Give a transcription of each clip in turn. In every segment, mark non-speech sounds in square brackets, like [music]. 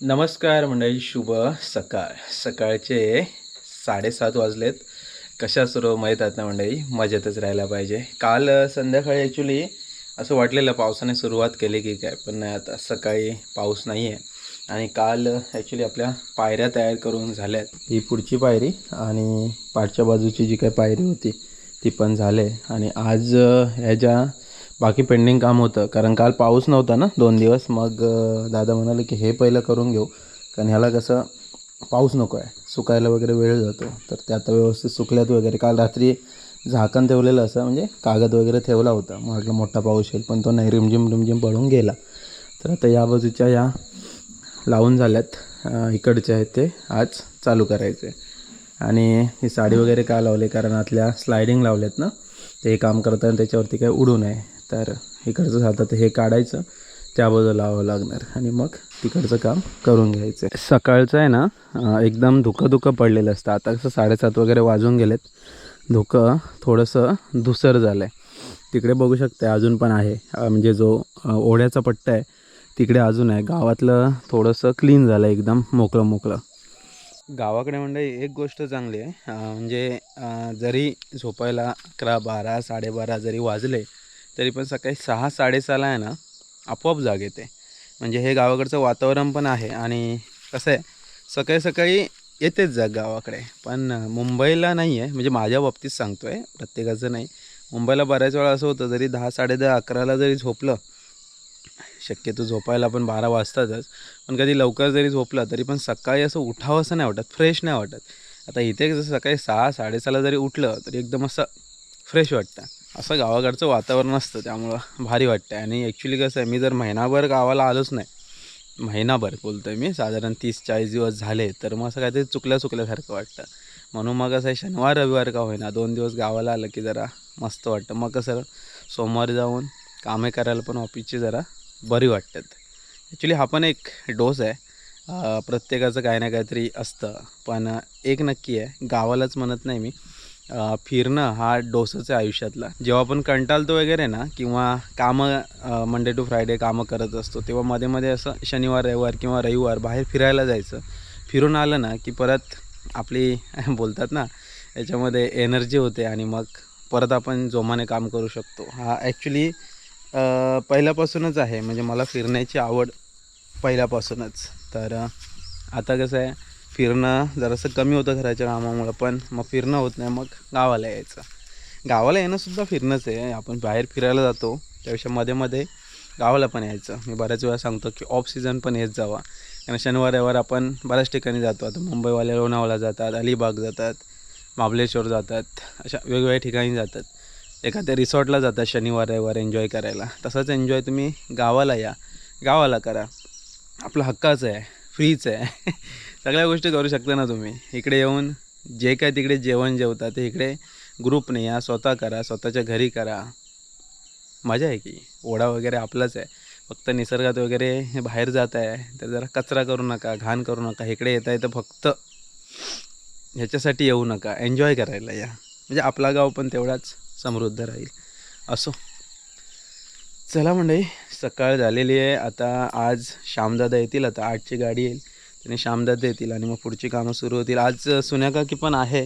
नमस्कार मंडळी शुभ सकाळ. सकाळचे साडेसात वाजलेत. कशा सर्व माहीत आहेत ना मंडळी? मजेतच राहायला पाहिजे. काल संध्याकाळी ॲक्च्युली असं वाटलेलं पावसाने सुरुवात केली की काय पण नाही आता सकाळी पाऊस नाही आहे आणि काल ॲक्च्युली आपल्या पायऱ्या तयार करून झाल्यात. ही पुढची पायरी आणि पाठच्या बाजूची जी काही पायरी होती ती पण झाले. आणि आज ह्या ज्या बाकी पेंडिंग काम होतं. कारण काल पाऊस नव्हता ना दोन दिवस. मग दादा म्हणाले की हे पहिलं करून घेऊ. कारण ह्याला कसं पाऊस नको आहे. सुकायला वगैरे वेळ जातो. तर ते आता व्यवस्थित सुकल्यात वगैरे. काल रात्री झाकण ठेवलेलं असं म्हणजे कागद वगैरे ठेवला होता. मग म्हटलं मोठा पाऊस येईल पण तो नाही. रिमझिम रिमझिम पडून गेला. तर आता या बाजूच्या या लावून झाल्यात. इकडचे आहेत ते आज चालू करायचे. आणि ही साडी वगैरे का लावली? कारण आतल्या स्लायडिंग लावल्यात ना. ते काम करताना त्याच्यावरती काही उडू नये. तर इकडचं जातं तर हे काढायचं त्या बाजूला लावावं लागणार. आणि मग तिकडचं काम करून घ्यायचं. सकाळचं आहे ना एकदम धुकं धुकं पडलेलं असतं. आता कसं साडेसात वगैरे वाजून गेलेत. धुकं थोडंसं धुसर झालं आहे तिकडे बघू शकते अजून पण आहे. म्हणजे जो ओढ्याचा पट्टा आहे तिकडे अजून आहे. गावातलं थोडंसं क्लीन झालं आहे एकदम मोकळं मोकळं. गावाकडे म्हणजे एक गोष्ट चांगली आहे. म्हणजे जरी झोपायला अकरा बारा साडेबारा जरी वाजले तरी पण सकाळी सहा साडेसहाला आहे ना आपोआप जाग येते. म्हणजे हे गावाकडचं वातावरण पण आहे आणि कसं आहे सकाळी सकाळी येतेच जाग गावाकडे. पण मुंबईला नाही आहे म्हणजे माझ्या बाबतीत सांगतो आहे प्रत्येकाचं नाही. मुंबईला बऱ्याच वेळा असं होतं जरी दहा साडेदहा अकराला जरी झोपलं शक्यतो झोपायला पण बारा वाजतातच पण कधी लवकर जरी झोपलं तरी पण सकाळी असं उठावं असं नाही वाटत फ्रेश नाही वाटत. आता इथे जसं सकाळी सहा साडेसहाला जरी उठलं तरी एकदम असं फ्रेश वाटतं. असं गावाकडचं वातावरण असतं त्यामुळं भारी वाटतं आणि ॲक्च्युली कसं आहे मी जर महिनाभर गावाला आलोच नाही महिनाभर बोलतो आहे मी साधारण तीस चाळीस दिवस झाले तर मग असं काहीतरी चुकल्या चुकल्यासारखं वाटतं. म्हणून मग असं आहे शनिवार रविवार का होईना दोन दिवस गावाला आलं की जरा मस्त वाटतं. मग कसं सोमवारी जाऊन कामे करायला पण ऑफिसची जरा बरी वाटतात. ॲक्च्युली हा पण एक डोस आहे. प्रत्येकाचं काही ना काहीतरी असतं. पण एक नक्की आहे गावालाच म्हणत नाही मी. फिरणं हा डोसच आहे आयुष्यातला. जेव्हा आपण कंटाळतो वगैरे ना किंवा कामं मंडे टू फ्रायडे कामं करत असतो तेव्हा मध्ये मध्ये असं शनिवार रविवार किंवा रविवार बाहेर फिरायला जायचं. फिरून आलं ना की परत आपली [laughs] बोलतात ना याच्यामध्ये एनर्जी होते आणि मग परत आपण जोमाने काम करू शकतो. हा ॲक्च्युली पहिल्यापासूनच आहे. म्हणजे मला फिरण्याची आवड पहिल्यापासूनच. तर आता कसं आहे फिरणं जरासं कमी होतं घराच्या कामामुळं पण मग फिरणं होत नाही मग गावाला यायचं. गावाला येणंसुद्धा फिरणंच आहे. आपण बाहेर फिरायला जातो त्यापेक्षा मध्ये मध्ये गावाला पण यायचं. मी बऱ्याच वेळा सांगतो की ऑफ सीझन पण येत जावा. कारण शनिवार रविवार आपण बऱ्याच ठिकाणी जातो. आता मुंबईवाले लोणावळा जातात अलिबाग जातात महाबलेश्वर जातात अशा वेगवेगळ्या ठिकाणी जातात. एखाद्या रिसॉर्टला जातात शनिवार रविवार एन्जॉय करायला. तसंच एन्जॉय तुम्ही गावाला या. गावाला करा. आपला हक्काचं आहे फ्रीच आहे. सगळ्या गोष्टी करू शकता ना तुम्ही. इकडे येऊन जे काय तिकडे जेवण जेवता ते इकडे ग्रुपने या स्वतः करा स्वतःच्या घरी करा. मजा आहे की? ओढा वगैरे आपलाच आहे. फक्त निसर्गात वगैरे हे बाहेर जात आहे तर जरा कचरा करू नका घाण करू नका. इकडे येत आहे तर फक्त ह्याच्यासाठी येऊ नका. एन्जॉय करायला या. म्हणजे आपला गाव पण तेवढाच समृद्ध राहील. असो. चला म्हणजे सकाळ झालेली आहे. आता आज श्यामदादा येतील आता आठची गाडी येईल. त्याने श्यामदादा येतील आणि मग पुढची कामं सुरू होतील. आज सुन्याकाकी पण आहे.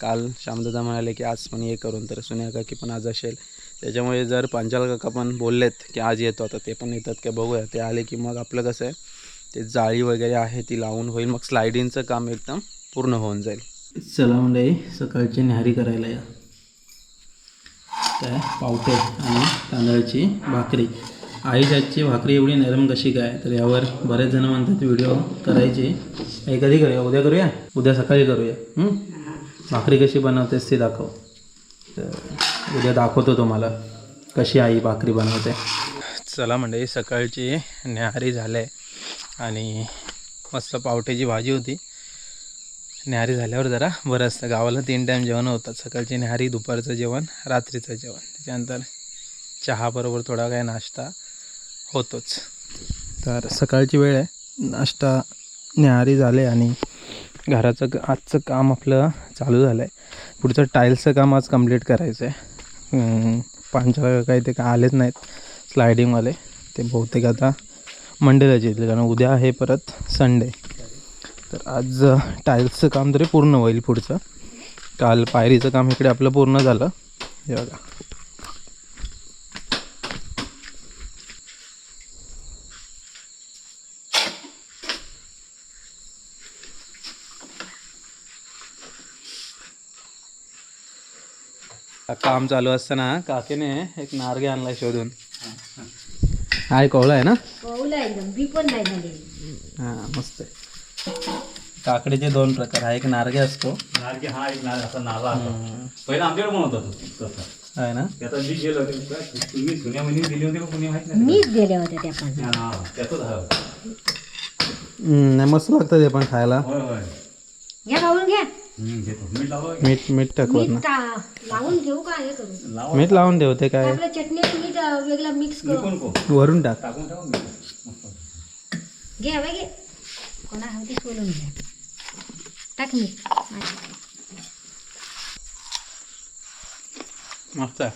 काल श्यामदादा म्हणाले की आज पण ये करून तर सुन्याकाकी पण आज असेल. त्याच्यामुळे जर पांचाल काका पण बोललेत की आज येतो आता ते पण येतात का बघूया. ते आले की मग आपलं कसं आहे ते जाळी वगैरे आहे ती लावून होईल. मग स्लायडिंगचं काम एकदम पूर्ण होऊन जाईल. चला म्हणजे सकाळची न्याहारी करायला या. काय? पावटे आणि तांदळाची भाकरी. आईच्या आजची भाकरी एवढी नरम कशी काय? तर यावर बरेच जण म्हणतात व्हिडिओ करायचे. आई कधी करूया? उद्या करूया? उद्या सकाळी करूया. भाकरी कशी बनवतेस ती दाखव. तर उद्या दाखवतो तुम्हाला कशी आई भाकरी बनवते. चला म्हणजे सकाळची न्याहारी झाले आणि मस्त पावट्याची भाजी होती. न्याहारी झाल्यावर जरा बरं असतं. गावाला तीन टाईम जेवण होतात सकाळची न्याहारी दुपारचं जेवण रात्रीचं जेवण. त्याच्यानंतर चहाबरोबर थोडा काय नाश्ता. होतोच. तर सकाळची वेळ आहे. नाश्ता न्याहारी झाले आणि घराचं आजचं काम आपलं चालू झालं आहे पुढचं टाईल्सचं काम आज कंप्लीट करायचं आहे पांचाला काही ते काय आलेच नाहीत. स्लायडिंगवाले ते बहुतेक आता मंडेलाच येतील. कारण उद्या आहे परत संडे तर आज टाईल्सचं काम तरी पूर्ण होईल पुढचं. काल पायरीचं काम इकडे आपलं पूर्ण झालं. हे बघा. काम चालू असताना काकीने एक नारगे आणला शोधून. हाय कोवळा आहे ना? कौला एकदम. बी पण नाही झाली. हां मस्त आहे. काकडीचे दोन प्रकार. हा एक नारगे असतो. नारकी हा एक नारळ असा असतो. पहिला आमच्याकडे पण होता तो तसा. आहे ना? त्याचा गेलं होतं तुम्ही जुन्या महिने दिली होती का? कोणी माहीत नाही. मीच दिल्या होत्या त्या पण. हा, त्याचंच नाही मस्त लागतं ते पण खायला. होय होय. घ्या लावून घ्या. मीठ लावा मीठ ना मीठ टा- लावून घेऊ का हे करू लावा मीठ लावून काय? आपल्या चटणीत मीठ अं, वेगळा मिक्स करू कोण कोण वरून टाक. टाकून ठेवा मीठ घे हवे घे. कोणा हवती सोलून घ्या टाक मीठ मस्त आहे.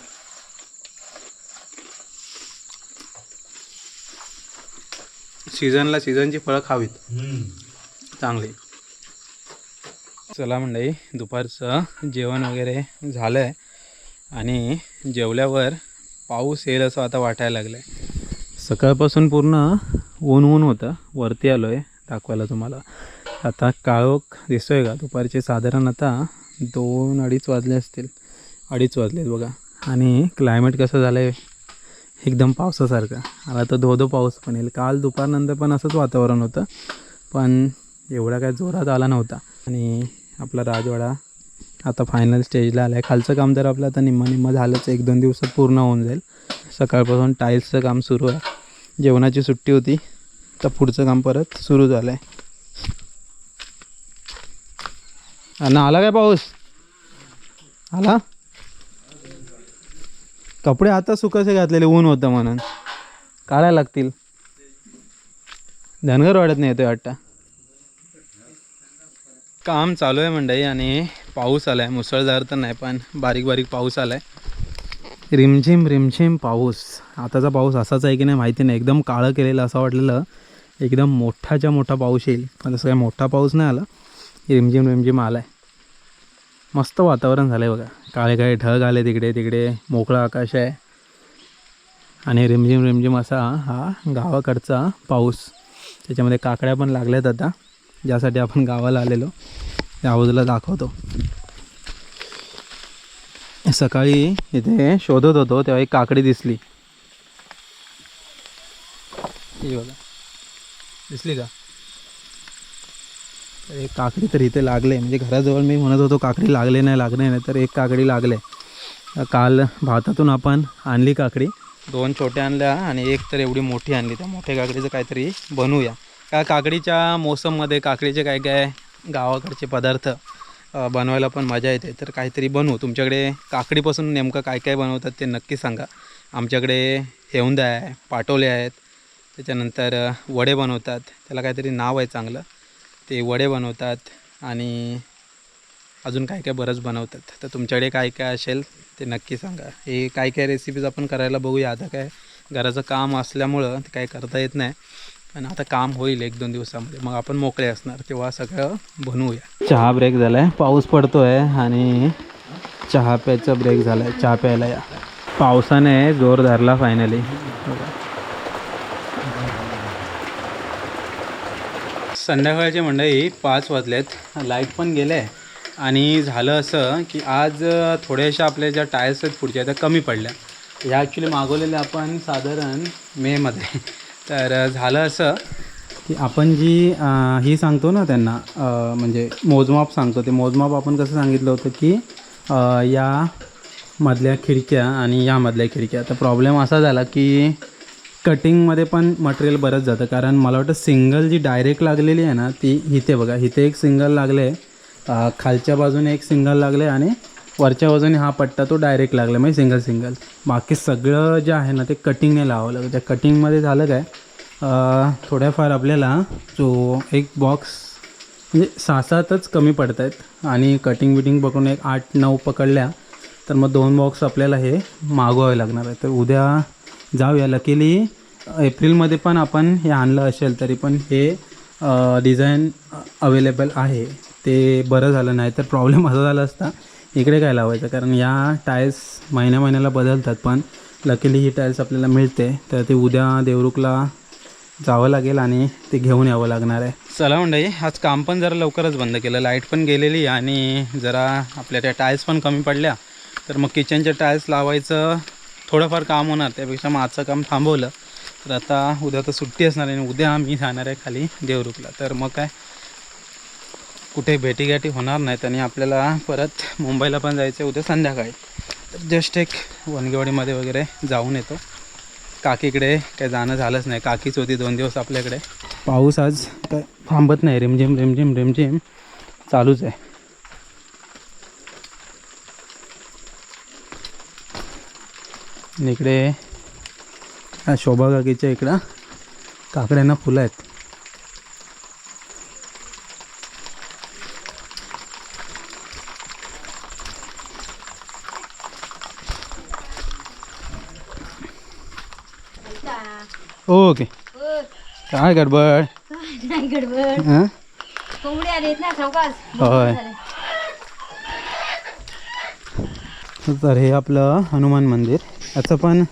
सीझनला सीझनची फळं खावीत. हम्म. चांगली. चला मंडळी दुपारचं जेवण वगैरे झालं आहे आणि जेवल्यावर पाऊस येईल असं आता वाटायला लागलं आहे सकाळपासून पूर्ण ऊन ऊन होतं वरती आलो आहे दाखवायला तुम्हाला. आता काळोख दिसतोय का? दुपारचे साधारण आता दोन अडीच वाजले असतील. अडीच वाजलेत बघा. आणि क्लायमेट कसं झालं आहे एकदम पावसासारखं. आता तर धो धो पाऊस पण येईल. काल दुपारनंतर पण असंच वातावरण होतं पण एवढा काय जोरात आला नव्हता. आणि आपला राजवाडा. आता फायनल स्टेजला आला आहे खालचं काम तर आपलं आता निम्म निम्म झालंच एक दोन दिवसात पूर्ण होऊन जाईल. सकाळपासून टाईल्सचं काम सुरू आहे. जेवणाची सुट्टी होती. तर पुढचं काम परत सुरू झालं आहे ना आला काय पाऊस? आला? कपडे आता सुकासे घातलेले ऊन होतं म्हणून. काढायला लागतील. धनगर वाढत नाही येतोय वाटतं. काम चालू आहे मंडई आणि पाऊस आला आहे मुसळधार तर नाही पण बारीक बारीक पाऊस आला आहे रिमझिम रिमझिम पाऊस. आताचा पाऊस असाच आहे की नाही माहिती नाही. एकदम काळं केलेलं असं वाटलेलं. एकदम मोठाच्या मोठा पाऊस येईल. पण तसं काही मोठा पाऊस नाही आला. रिमझिम रिमझिम आला आहे मस्त वातावरण झालं आहे बघा. काळे काळे ढग आले तिकडे तिकडे. मोकळं आकाश आहे. आणि रिमझिम रिमझिम असा हा गावाकडचा पाऊस. त्याच्यामध्ये काकड्या पण लागल्यात आता. ज्यासाठी आपण गावाला आलेलो त्या आवाजला दाखवतो. सकाळी इथे शोधत होतो तेव्हा एक काकडी दिसली. बघा. दिसली का? एक काकडी तर इथे लागले. म्हणजे घराजवळ मी म्हणत होतो काकडी लागले नाही लागले नाही तर एक काकडी लागले. काल भातातून आपण आणली काकडी. दोन छोट्या आणल्या आणि एक तर एवढी मोठी आणली. त्या मोठ्या काकडीचं काहीतरी बनवूया. का काकडीच्या मोसममध्ये काकडीचे काय काय गावाकडचे पदार्थ बनवायला पण मजा येते. तर काहीतरी बनवू. तुमच्याकडे काकडीपासून नेमकं काय काय बनवतात ते नक्की सांगा. आमच्याकडे हेवंदा आहे पाटोले आहेत त्याच्यानंतर वडे बनवतात. त्याला काहीतरी नाव आहे चांगलं. ते वडे बनवतात आणि अजून काय काय बरंच बनवतात. तर तुमच्याकडे काय काय असेल ते नक्की सांगा. हे काय काय रेसिपीज आपण करायला बघूया. आता काय घराचं काम असल्यामुळं ते काय करता येत नाही. पण आता काम होईल एक दोन दिवसामध्ये. मग आपण मोकळे असणार तेव्हा सगळं बनवूया. चहा ब्रेक झाला आहे पाऊस पडतो आहे आणि चहा प्यायचा ब्रेक झाला आहे चहा प्यायला या. पावसाने जोर धरला फायनली संध्याकाळचे मंडळी पाच वाजलेत. लाइट पण गेले. आणि झालं असं की आज थोड्याशा आपल्या ज्या टायर्स आहेत पुढच्या त्या कमी पडल्या. ह्या ॲक्च्युली मागवलेल्या आपण साधारण मेमध्ये तर झालं असं. की आपण जी ही सांगतो ना त्यांना म्हणजे मोजमाप सांगतो ते मोजमाप आपण कसं सांगितलं होतं की या मधल्या खिडक्या आणि यामधल्या खिडक्या. तर प्रॉब्लेम असा झाला की कटिंगमध्ये पण मटेरियल बरंच जातं. कारण मला वाटतं सिंगल जी डायरेक्ट लागलेली आहे ना ती इथे बघा. इथे एक सिंगल लागले खालच्या बाजूने एक सिंगल लागले आणि वरच्या बाजूने हा पट्टा तो डायरेक्ट लागला म्हणजे सिंगल सिंगल बाकी सगळं जे आहे ना ते कटिंगने लावावं लागतं त्या कटिंगमध्ये झालं काय थोड्याफार आपल्याला जो एक बॉक्स म्हणजे सहा सातच कमी पडत आहेत आणि कटिंग बिटिंग पकडून एक आठ नऊ पकडल्या तर मग दोन बॉक्स आपल्याला हे मागवावे लागणार आहे तर उद्या जाऊया. लकीली एप्रिलमध्ये पण आपण हे आणलं असेल तरी पण हे डिझाईन अवेलेबल आहे. ते बरं झालं नाही तर प्रॉब्लेम असा झाला असता इकडे काय लावायचं? कारण या टाईल्स महिन्या महिन्याला बदलतात पण लकीली ही टाईल्स आपल्याला मिळते. तर ते उद्या देवरुखला जावं लागेल आणि ते घेऊन यावं लागणार आहे. चला मंडळी आज काम पण जरा लवकरच बंद केलं. लाइट पण गेलेली आणि जरा आपल्या त्या टाईल्स पण कमी पडल्या. तर मग किचनच्या टाईल्स लावायचं थोडंफार काम होणार त्यापेक्षा मग आजचं काम थांबवलं. तर आता उद्या तर सुट्टी असणार आहे आणि उद्या आम्ही जाणार आहे खाली देवरुखला. तर मग काय? कुठे भेटीगाठी होणार नाहीत आणि आपल्याला परत मुंबईला पण जायचं आहे उद्या संध्याकाळी. तर जस्ट एक वनगेवाडीमध्ये वगैरे जाऊन येतो. काकीकडे काही जाणं झालंच नाही. काकीच होती दोन दिवस आपल्याकडे. पाऊस आज काय थांबत नाही. रिमझिम रिमझिम रिमझिम चालूच आहे. आणि इकडे ह्या शोभा काकीच्या इकडं काकड्यांना फुलं आहेत. ओके. काय गडबड? नाही गडबड. हां? कोंबडी आलेत ना चौकास होय. तर हे आपलं हनुमान मंदिर. याचं पण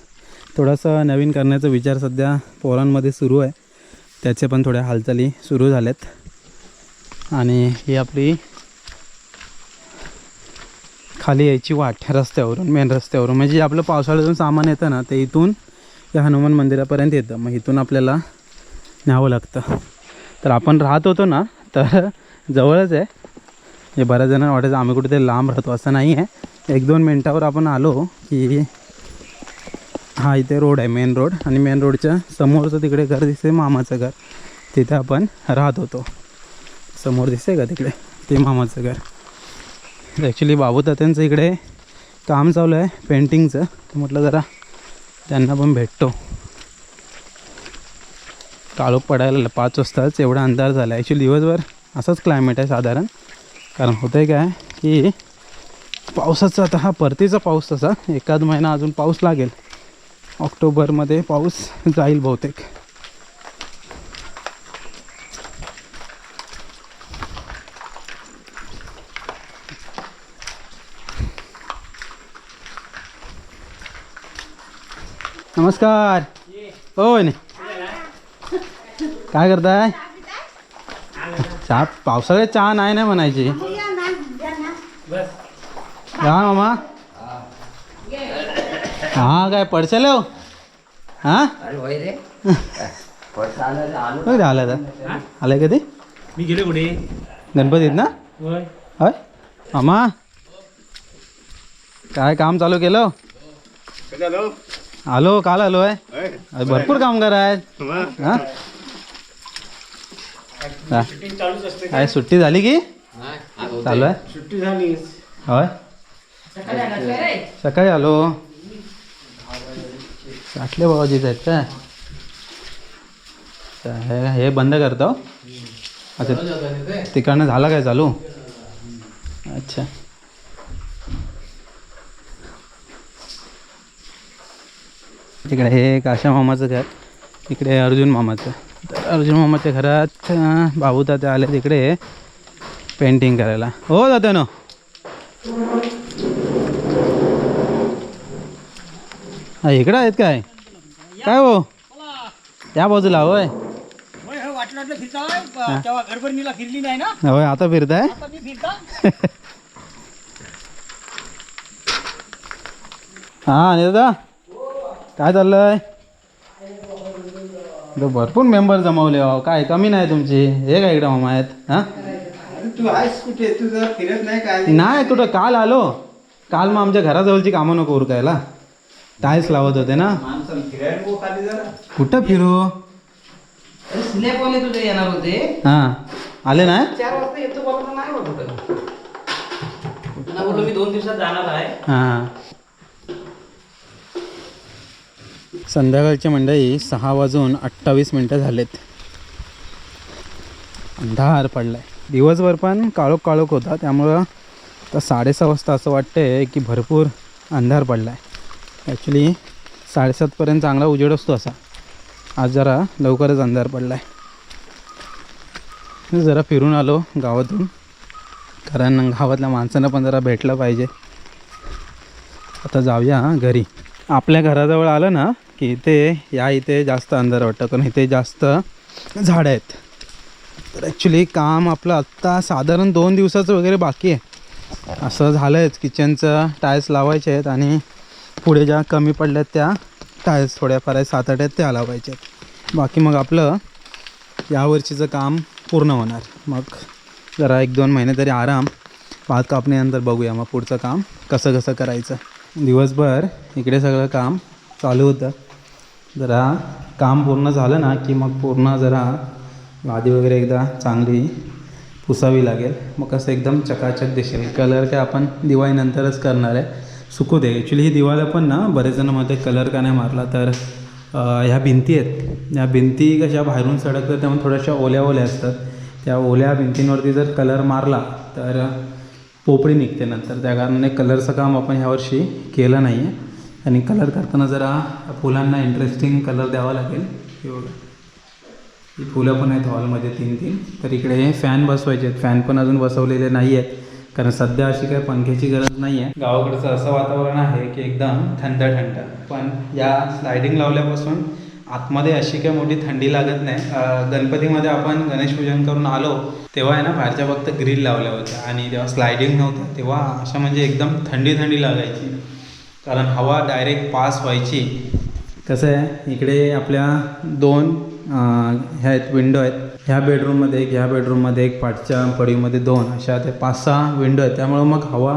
थोडंसं नवीन करण्याचा विचार सध्या पोरांमध्ये सुरू आहे. त्याचे पण थोड्या हालचाली सुरू झाल्यात. आणि ही आपली खाली यायची वाट रस्त्यावरून मेन रस्त्यावरून. म्हणजे जे आपलं पावसाळ्यातून सामान येतं ना ते इथून ते हनुमान मंदिरापर्यंत येतं. मग इथून आपल्याला न्यावं लागतं. तर आपण राहत होतो ना तर जवळच आहे. हे बऱ्याच जणांना वाटायचं आम्ही कुठेतरी लांब राहतो असं नाही आहे. एक दोन मिनटावर आपण आलो की हा इथे रोड आहे मेन रोड आणि मेन रोडच्या समोरचं तिकडे घर दिसते मामाचं घर. तिथे आपण राहत होतो. समोर दिसते का तिकडे? ते मामाचं घर. ॲक्च्युली बाबू तात्यांचं इकडे काम चालू आहे पेंटिंगचं तर म्हटलं जरा त्यांना पण भेटतो. काळोख पडायला पाच वाजताच एवढा अंधार झाला. ॲक्च्युली दिवसभर असंच क्लायमेट आहे साधारण. कारण होतं आहे काय की पावसाचा आता हा परतीचा पाऊस तसा. एखाद महिना अजून पाऊस लागेल. ऑक्टोबरमध्ये पाऊस जाईल बहुतेक. नमस्कार. होय ने. काय करताय? चहा पावसाळ्यात चहा नाही ना म्हणायची. हा मामा. हा काय पडशाल हो? हा? कधी आला तर आलाय कधी? मी गेले कुठे गणपतीत ना? होय. मामा. काय काम चालू केलं? आलो काल आलो आहे. अरे भरपूर कामगार आहेत. हा? हा. काय सुट्टी झाली की? चालू आहे? सुट्टी झाली. होय? सकाळी आलो साठले बाबाजीच आहेत काय? अच्छा, हे हे बंद करतो. अच्छा तिकडनं झाला काय चालू? अच्छा. तिकडे हे काशा मामाचं घर. इकडे अर्जुन मामाचं. तर अर्जुन मामाच्या घरात बाबू तात्या आले तिकडे पेंटिंग करायला. हो तात्यानो. हा इकडं आहेत काय? काय हो? त्या बाजूला होय. फिरली नाही ना? होय आता फिरताय? आता मी फिरता. [laughs] हा दादा काय चाललंय? इथं भरपूर मेंबर जमवले हो. काय कमी नाही तुमची? हे काय इकडं मामा आहेत? हा? तू आहेस कुठे? तू जर फिरत नाही काय नाही कुठं? काल आलो. काल मग आमच्या घराजवळची कामं नको उरकायला. टाईल्स लावत होते ना. माणसाला फिरायला गो खाली जरा. कुठं फिरू? स्लॅबवाले तुझे येणार होते. हां. आले नाही चार वाजता येतो बोलला नाही बोललो मी दोन दिवसात जाणार आहे. हां. संध्याकाळची मंडळी सहा वाजून अठ्ठावीस मिनटं झालेत. अंधार पडलाय. दिवसभर पण काळोख काळोख होता त्यामुळं आता साडेसहा वाजता असं वाटतंय की भरपूर अंधार पडला आहे ॲक्च्युली साडेसातपर्यंत चांगला उजेड असतो असा. आज जरा लवकरच अंधार पडला आहे जरा फिरून आलो गावातून. कारण गावातल्या माणसांना पण जरा भेटलं पाहिजे. आता जाऊया घरी. आपल्या घराजवळ आलं ना की इथे या इथे जास्त अंधार वाटतं कारण इथे जास्त झाडं आहेत. तर ॲक्च्युली काम आपलं आत्ता साधारण दोन दिवसाचं वगैरे बाकी आहे. असं झालं आहेच किचनचं टायल्स लावायचे आहेत आणि पुढे ज्या कमी पडल्यात त्या टायल्स थोड्याफार आहेत सात आठ आहेत त्या लावायचे आहेत. बाकी मग आपलं यावर्षीचं काम पूर्ण होणार. मग जरा एक दोन महिने तरी आराम भात कापणीनंतर बघूया मग पुढचं काम कसं कसं करायचं. दिवसभर इकडे सगळं काम चालू होतं. जरा काम पूर्ण झालं ना की मग पूर्ण जरा लादी वगैरे एकदा चांगली पुसावी लागेल. मग कसं एकदम चकाचक दिसेल. कलर काय आपण दिवाळीनंतरच करणार आहे. सुकू दे. ॲक्च्युली ही दिवाळीला पण ना बरेच जणमध्ये कलर का नाही मारला तर ह्या भिंती आहेत. या भिंती कशा बाहेरून सडकतात त्यामुळे थोड्याशा ओल्या ओल्या असतात. त्या ओल्या भिंतींवरती जर कलर मारला तर पोपळी निघते नंतर. त्या कारणाने कलरचं काम आपण ह्यावर्षी केलं नाही आहे आणि कलर करताना जरा फुलांना इंटरेस्टिंग कलर द्यावा लागेल. हे बघा. ही फुलं पण आहेत हॉलमध्ये तीन तीन तर इकडे फॅन बसवायचे आहेत. फॅन पण अजून बसवलेले नाही आहेत कारण सध्या अशी काही पंख्याची गरज नाही आहे गावाकडचं असं वातावरण आहे की एकदम थंड थंड पण या स्लायडिंग लावल्यापासून आतमध्ये अशी काही मोठी थंडी लागत नाही. गणपतीमध्ये आपण गणेश पूजन करून आलो तेव्हा आहे ना बाहेरच्या फक्त ग्रिल लावल्या होत्या. आणि तेव्हा स्लायडिंग नव्हतं तेव्हा अशा म्हणजे एकदम थंडी थंडी लागायची. कारण हवा डायरेक्ट पास व्हायची. कसं आहे इकडे आपल्या दोन ह्या आहेत विंडो आहेत. ह्या बेडरूममध्ये एक ह्या बेडरूममध्ये एक पाठच्या पडीमध्ये दोन अशा ते पाच सहा विंडो आहेत. त्यामुळं मग हवा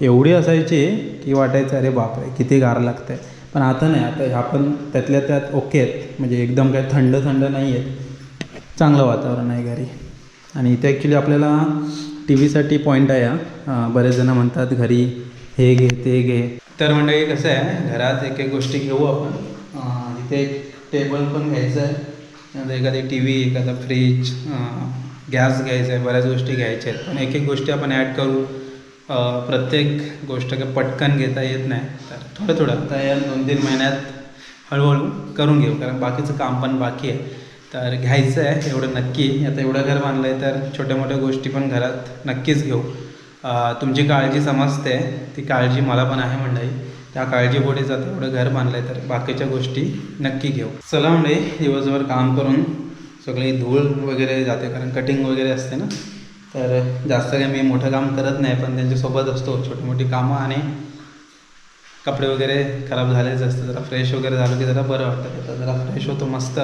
एवढी असायची की वाटायचं अरे बापरे किती गार लागतं आहे पण आता नाही आता ह्या पण त्यातल्या त्यात ओके आहेत. म्हणजे एकदम काही थंड थंड नाही आहेत. चांगलं वातावरण आहे घरी. आणि इथे ॲक्च्युली आपल्याला टी व्हीसाठी पॉईंट आहे हा. बरेच जणं म्हणतात घरी हे घे ते घे. तर मंडळी कसं आहे घरात एक एक गोष्टी घेऊ आपण. तिथे इथे एक टेबल पण घ्यायचं आहे. एखादी टी व्ही एखादा फ्रीज गॅस घ्यायचा आहे बऱ्याच गोष्टी घ्यायच्या आहेत. पण एक एक गोष्टी आपण ॲड करू. प्रत्येक गोष्ट काही पटकन घेता येत नाही. तर थोडं थोडं आता या दोन तीन महिन्यात हळूहळू करून घेऊ कारण बाकीचं काम पण बाकी आहे. तर घ्यायचं आहे एवढं नक्की. आता एवढं घर बांधलं आहे तर छोट्या मोठ्या गोष्टी पण घरात नक्कीच घेऊ. तुमची काळजी समजते ती काळजी मला पण आहे मंडळी. त्या काळजीपोटी जातं एवढं घर बांधलं आहे तर बाकीच्या गोष्टी नक्की घेऊ. चला मंडळी दिवसभर काम करून सगळी धूळ वगैरे जाते कारण कटिंग वगैरे असते ना. तर जास्त काही मी मोठं काम करत नाही पण त्यांच्यासोबत असतो छोटी मोठी कामं आणि कपडे वगैरे खराब झालेच असतं जरा फ्रेश वगैरे झालं की जरा बरं वाटतं. तर जरा फ्रेश होतो मस्त.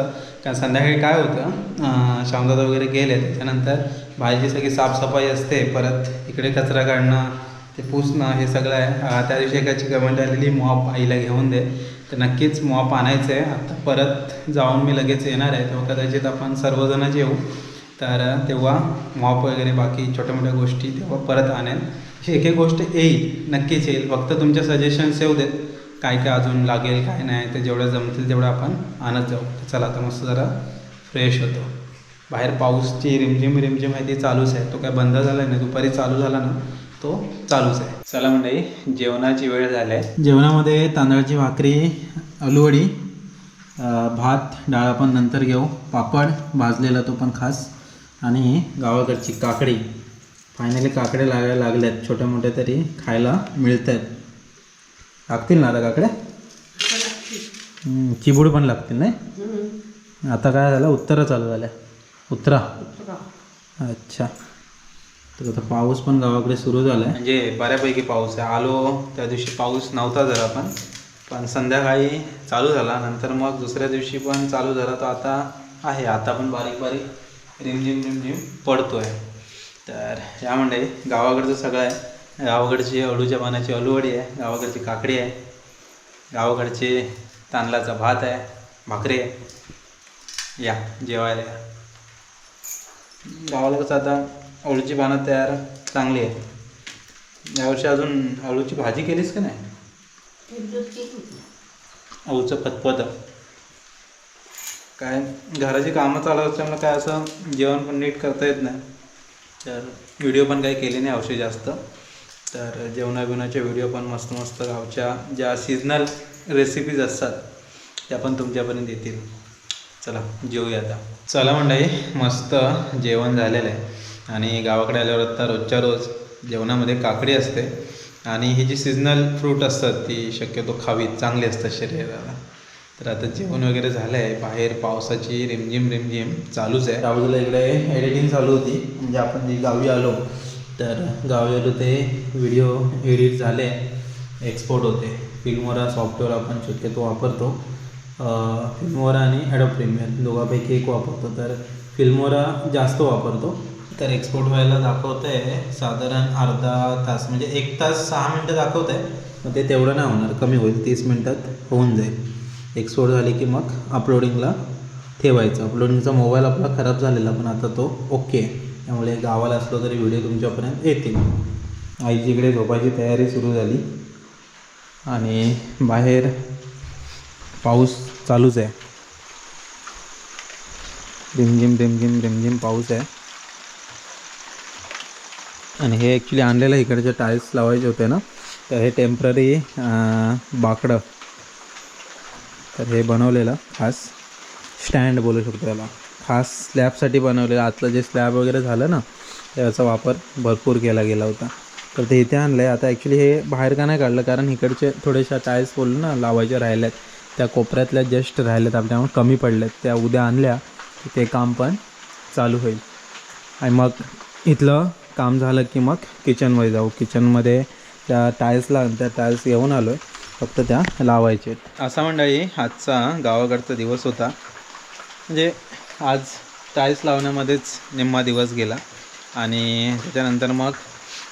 कारण संध्याकाळी काय होतं शामदादा वगैरे गेले त्याच्यानंतर बाहेरची सगळी साफसफाई असते परत इकडे कचरा काढणं ते पुसणं हे सगळं आहे. त्या दिवशी एकाची कमेंट आलेली मॉप आईला घेऊन दे. तर नक्कीच मॉप आणायचं आहे आता परत जाऊन मी लगेच येणार आहे. तेव्हा कदाचित आपण सर्वजणच येऊ. तर तेव्हा मॉप वगैरे बाकी छोट्या मोठ्या गोष्टी तेव्हा परत आणेन अशी एक एक गोष्ट येईल नक्कीच येईल. फक्त तुमचे सजेशन्स येऊ देत. काय काय अजून लागेल काय नाही ते जेवढं जमतील तेवढं आपण आणत जाऊ. चला आता मस्त जरा फ्रेश होतो. बाहेर पाऊसची रिमझिम रिमझिम आहे ती चालूच आहे. तो काय बंद झाला नाही दुपारी चालू झाला ना तो चालूच आहे. चला मंडळी जेवणाची वेळ झाली आहे. जेवणामध्ये तांदळाची भाकरी आलूवडी अं, भात डाळ आपण नंतर घेऊ. पापड भाजलेला तो पण खास. आणि गावाकडची काकडी. फायनली काकडे लागायला लागल्यात. छोट्या मोठ्या तरी खायला मिळत आहेत लागतील ना आता काकड्या? चिबूड पण लागतील नाही? आता काय झालं? उत्तरा चालू झाल्या. उत्तरा अच्छा. तर आता पाऊस पण गावाकडे सुरू झाला आहे म्हणजे बऱ्यापैकी पाऊस आहे. आलो त्या दिवशी पाऊस नव्हता जरा पण. पण संध्याकाळी चालू झाला. नंतर मग दुसऱ्या दिवशी पण चालू झाला. तो आता आहे. आता पण बारीक बारीक रिमझिम रिमझिम पडतो आहे तर या म्हणजे गावाकडचं सगळं आहे. गावाकडची अळूच्या पानाची अळूवडी आहे गावाकडची काकडी आहे गावाकडचे तांदळाचा भात आहे भाकरी आहे. या जेवायला या. गावाला कसं आता अळूची पानं तयार चांगली आहे यावर्षी अजून अळूची भाजी केलीस का नाही? अळूचं फतफत काय घराची कामं चालू असल्यामुळे काय असं जेवण पण नीट करता येत नाही. तर व्हिडिओ पण काही केले नाही औषध जास्त. तर जेवणा व्हिडिओ पण मस्त मस्त गावच्या ज्या सीजनल रेसिपीज असतात त्या पण तुमच्यापर्यंत येतील. चला जेवूया आता. चला मंडळी मस्त जेवण झालेलं आहे. आणि गावाकडे आल्यावर आता रोजच्या रोज जेवणामध्ये काकडी असते. आणि ही जी सिजनल फ्रूट असतात ती शक्यतो खावी चांगली असतात शरीराला. तर आता जेवण वगैरे झालं आहे बाहेर पावसाची रिमझिम रिमझिम चालूच आहे. बाजूला इकडे एडिटिंग चालू होती. म्हणजे आपण जे गावी आलो तर गावी आलो ते व्हिडिओ एडिट झाले. एक्सपोर्ट होते. फिल्मोरा सॉफ्टवेअर आपण शक्यतो वापरतो. फिल्मोरा आणि ॲडो प्रीमियर दोघांपैकी एक वापरतो. तर फिल्मोरा जास्त वापरतो. तर एक्सपोर्ट व्हायला दाखवतं आहे साधारण अर्धा तास म्हणजे एक तास सहा मिनटं दाखवत आहे मग ते तेवढं नाही होणार. कमी होईल. तीस मिनटात होऊन जाईल. एक्सपोर्ट झाली की मग अपलोडिंगला ठेवायचं. अपलोडिंगचा मोबाईल आपला खराब झालेला पण आता तो ओके त्यामुळे गावाला असलो तरी व्हिडिओ तुमच्यापर्यंत येतील. आईची इकडे झोपायची तयारी सुरू झाली आणि बाहेर पाऊस चालूच आहे. रिमझिम रिमझिम रिमझिम पाऊस आहे. आणि हे ॲक्च्युली आणलेलं इकडचे टाईल्स लावायचे होते ना. तर हे टेंपररी बाकडं तर हे बनवलेलं खास स्टँड बोलू शकतो याला खास स्लॅबसाठी बनवलेलं आतलं जे स्लॅब वगैरे झालं ना त्याचा वापर भरपूर केला गेला होता. तर ते इथे आणलं आहे आता ॲक्च्युली हे बाहेर का नाही काढलं? कारण इकडचे थोडेशा टाईल्स बोललो ना लावायच्या राहिल्यात त्या कोपऱ्यातल्या जस्ट राहिल्यात आपल्यामुळे कमी पडल्यात त्या उद्या आणल्या की ते काम पण चालू होईल. आणि मग इथलं काम झालं की मग किचनमध्ये जाऊ. किचनमध्ये त्या टाईल्सला त्या टाईल्स घेऊन आलो आहे फक्त त्या लावायचे असा मंडळी आजचा गावाकडचा दिवस होता. म्हणजे आज टाईल्स लावण्यामध्येच निम्मा दिवस गेला. आणि त्याच्यानंतर मग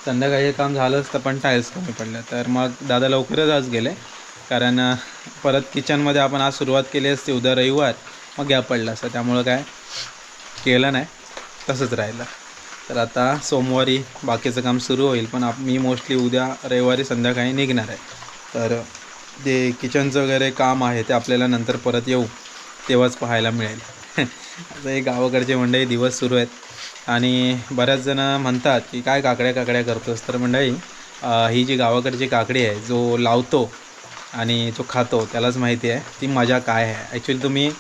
संध्याकाळी हे काम झालं असतं पण टाईल्स कमी पडल्या. तर मग दादा लवकरच आज गेले. कारण परत किचनमध्ये आपण आज सुरुवात केली असती उद्या रविवार मग गॅप पडला असं त्यामुळं काय केलं नाही तसंच राहिलं. तर आता सोमवारी बाकीचं काम सुरू होईल पण आप मी मोस्टली उद्या रविवारी संध्याकाळी निघणार आहे. तर ते किचनचं वगैरे काम आहे ते आपल्याला नंतर परत येऊ तेव्हाच पाहायला मिळेल. [laughs] आता हे गावाकडचे मंडळी दिवस सुरू आहेत. आणि बऱ्याच जणं म्हणतात की काय काकड्या काकड्या करतोस? तर मंडळी ही जी गावाकडची काकडी आहे जो लावतो आणि जो खातो त्यालाच माहिती आहे ती मजा काय आहे? ॲक्च्युली तुम्ही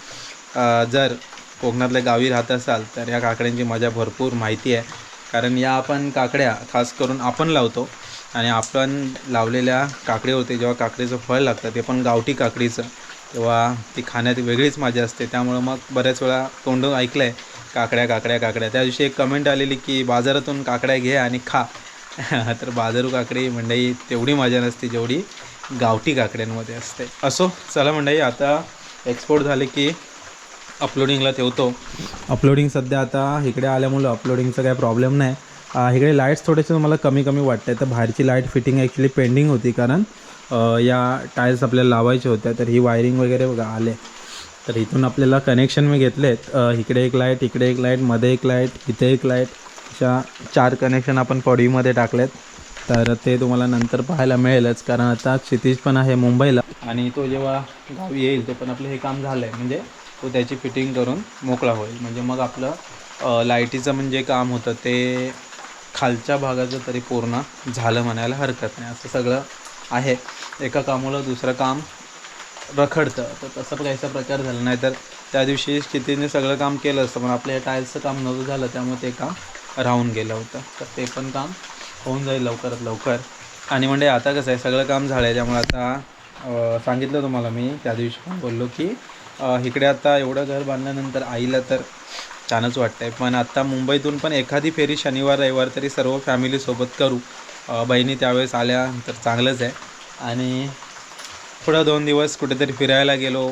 जर कोकणातल्या गावी राहत असाल तर या काकड्यांची मजा भरपूर माहिती आहे. कारण या आपण काकड्या खास करून आपण लावतो आणि आपण लावलेल्या काकडीवरती जेव्हा काकडीचं फळ लागतं ते पण गावठी काकडीचं. तेव्हा ती खाण्यात वेगळीच मजा असते. त्यामुळं मग बऱ्याच वेळा तोंडून ऐकलं आहे काकड्या काकड्या काकड्या. त्या दिवशी एक कमेंट आलेली की बाजारातून काकड्या घे आणि खा. [laughs] तर बाजारू काकडी मंडई तेवढी मजा नसते जेवढी गावठी काकड्यांमध्ये असते. असो चला मंडई आता एक्सपोर्ट झाले की अपलोडिंगला ठेवतो. अपलोडिंग सध्या आता इकडे आल्यामुळं अपलोडिंगचा काही प्रॉब्लेम नाही. इकडे लाईट्स थोडेसे तुम्हाला कमी कमी वाटत तर बाहेरची लाइट फिटिंग ॲक्च्युली पेंडिंग होती कारण या टाईल्स आपल्याला लावायच्या होत्या. तर ही वायरिंग वगैरे बघा आले. तर इथून आपल्याला कनेक्शन मी घेतलेत. इकडे एक लाइट इकडे एक लाइटमध्ये एक लाइट इथे एक लाइट अशा चार कनेक्शन आपण पडवीमध्ये टाकलेत. तर ते तुम्हाला नंतर पाहायला मिळेलच. कारण आता क्षितिज पण आहे मुंबईला. आणि तो जेव्हा गावी येईल तो पण आपलं हे काम झालं आहे म्हणजे तो त्याची फिटिंग करून मोकळा होईल. म्हणजे मग आपलं लाईटीचं म्हणजे काम होतं. ते खालच्या भागाचं तरी पूर्ण झालं म्हणायला हरकत नाही. असं सगळं आहे. एका कामाला दुसरं काम रखडतं. तर तसं काहीसा प्रकार झाला. नाही तर त्या दिवशी स्थितीने सगळं काम केलं असतं. पण आपल्या हे टाईल्सचं काम नव्हतं झालं. त्यामुळे ते काम राहून गेलं होतं. तर ते पण काम होऊन जाईल लवकरात लवकर. आणि म्हणजे आता कसं आहे सगळं काम झालं आहे त्यामुळे आता सांगितलं तुम्हाला मी. त्या दिवशी पण बोललो की इकडे आता एवढं घर बांधल्यानंतर आईला तर छानच वाटतंय. पण आत्ता मुंबईतून पण एखादी फेरी शनिवार रविवार तरी सर्व फॅमिलीसोबत करू. बहिणी त्यावेळेस आल्या तर चांगलंच आहे. आणि पुढं दोन दिवस कुठेतरी फिरायला गेलो.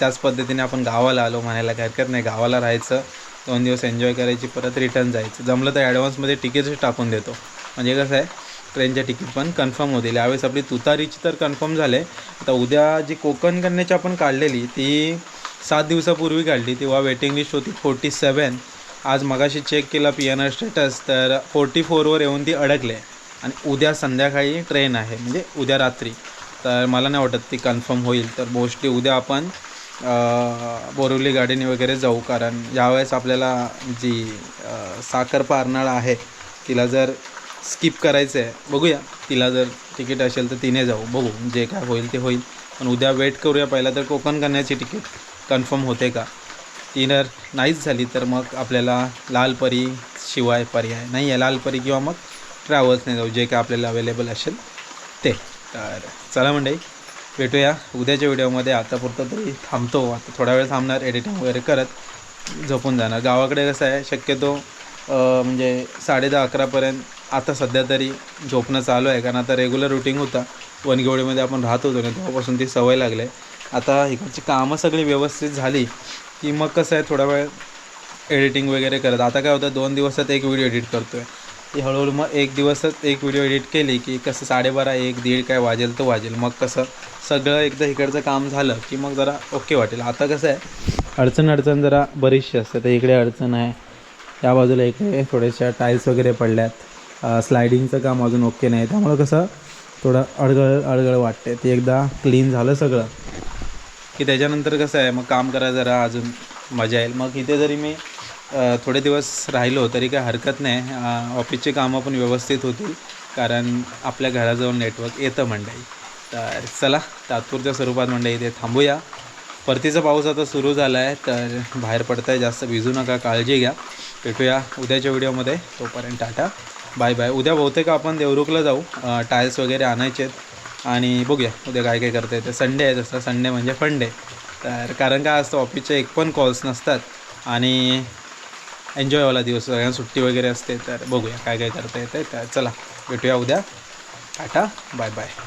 त्याच पद्धतीने आपण गावाला आलो. म्हणायला काय हरकत नाही. गावाला राहायचं. दोन दिवस एन्जॉय करायची. परत रिटर्न जायचं. जमलं तर ॲडव्हान्समध्ये तिकीटच टाकून देतो. म्हणजे कसं आहे? ट्रेनच्या तिकीट पण कन्फर्म होतील. यावेळेस आपली तुतारीची तर कन्फर्म झाले. आता उद्या जी कोकण कन्याची आपण काढलेली ती सात दिवसापूर्वी काढली तेव्हा वेटिंग लिस्ट होती फोर्टी सेवन आज मगाशी चेक केला पी एन आर स्टेटस तर फोर्टी फोरवर येऊन ती अडकले. आणि उद्या संध्याकाळी ट्रेन आहे म्हणजे उद्या रात्री. तर मला नाही वाटत ती कन्फर्म होईल तर मोस्टली उद्या आपण बोरिवली गाडीने वगैरे जाऊ. कारण यावेळेस आपल्याला जी साखर पारनाळा आहे तिला जर स्किप करायचं आहे बघूया. तिला जर तिकीट असेल तर तिने जाऊ बघू. जे काय होईल ते होईल. पण उद्या वेट करूया. पहिला तर कोकण कन्याची तिकीट कन्फर्म होते का? इनर नाहीच झाली तर मग आपल्याला लालपरी शिवाय पर्याय नाही आहे. लाल परी किंवा मग ट्रॅव्हल्सने जाऊ जे काय आपल्याला अवेलेबल असेल ते. तर चला मंडळी भेटूया. उद्याच्या व्हिडिओमध्ये आतापुरतं तरी थांबतो. आता थोडा वेळ थांबणार एडिटिंग वगैरे करत झोपून जाणार. गावाकडे कसं आहे शक्यतो म्हणजे साडे दहा अकरापर्यंत आता सध्या तरी झोपणं चालू आहे. कारण आता रेग्युलर रुटीन होता. वनगेवडीमध्ये आपण राहत होतो ना तेव्हापासून ती सवय लागली आहे. आता इकडची कामं सगळी व्यवस्थित झाली की मग कसं आहे थोडा वेळ एडिटिंग वगैरे करत. आता काय होतं दोन दिवसात एक व्हिडिओ एडिट करतो आहे ती हळूहळू मग एक दिवसात एक व्हिडिओ एडिट केली की कसं साडेबारा एक दीड काय वाजेल तर वाजेल. मग कसं सगळं एकदा इकडचं काम झालं की मग जरा ओके वाटेल. आता कसं आहे अडचण अडचण जरा बरीचशी असते. तर इकडे अडचण आहे त्या बाजूला इकडे थोड्याशा टाईल्स वगैरे पडल्यात. स्लायडिंगचं काम अजून ओके नाही. त्यामुळं कसं थोडं अडगळ अडगळ वाटते. ते एकदा क्लीन झालं सगळं. की त्याच्यानंतर कसं आहे मग काम करायला जरा अजून मजा येईल. मग इथे जरी मी थोडे दिवस राहिलो तरी काय हरकत नाही. ऑफिसचे ऑफिसची कामं पण व्यवस्थित होतील कारण आपल्या घराजवळ नेटवर्क येतं मंडई. तर चला तात्पुरत्या स्वरूपात मंडई इथे थांबूया. परतीचा पाऊस आता सुरू झाला आहे तर बाहेर पडताय जास्त भिजू नका काळजी घ्या. भेटूया उद्याच्या व्हिडिओमध्ये. तोपर्यंत टाटा. Bye bye. उद्या बहुतेक आपण देवरुखला जाऊ. टायल्स वगैरे आणायचे आहेत आणि बघूया उद्या काय काय करता येतं. संडे आहे जसं संडे म्हणजे फंडे तर कारण काय असतं ऑफिसचे एक पण कॉल्स नसतात आणि एन्जॉयवाला दिवस सगळ्यांना सुट्टी वगैरे असते तर बघूया काय काय करता येतं तर चला भेटूया उद्या. Tata bye bye